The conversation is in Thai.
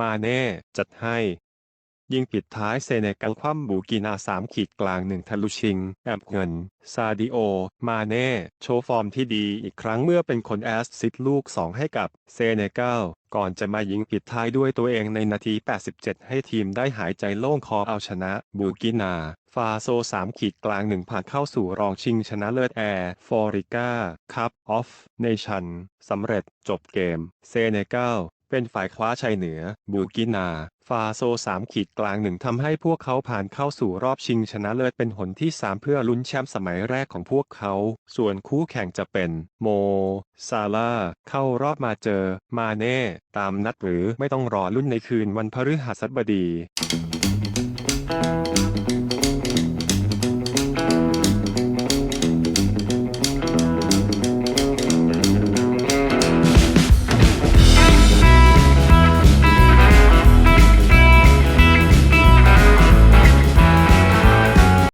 มาเน่ จัดให้ ยิงปิดท้ายเซเนกัลคว่ำบูกินาสามขีดกลางหนึ่งทะลุชิง แอบเงิน ซาดิโอ มาเน่ โชว์ฟอร์มที่ดีอีกครั้งเมื่อเป็นคนแอสซิดลูก 2 ให้กับเซเนกัลก่อนจะมายิงปิดท้ายด้วยตัวเองในนาที 87 ให้ทีมได้หายใจโล่งคอเอาชนะ บูกินา ฟาโซ 3 ขีดกลางหนึ่งผ่านเข้าสู่รองชิงชนะเลิศแอร์ฟอริกาคัพออฟเนชันสำเร็จจบเกม เซเนกัล เป็นฝ่ายคว้าชัยเหนือ บูกินา ฟาโซ3ขีดกลางหนึ่งทำให้พวกเขาผ่านเข้าสู่รอบชิงชนะเลิศเป็นหนที่ 3 เพื่อลุ้นแชมป์สมัยแรกของพวกเขา ส่วนคู่แข่งจะเป็นโม ซาลาเข้ารอบมาเจอ มาเน่ ตามนัดหรือไม่ต้องรอลุ้นในคืนวันพฤหัสบดี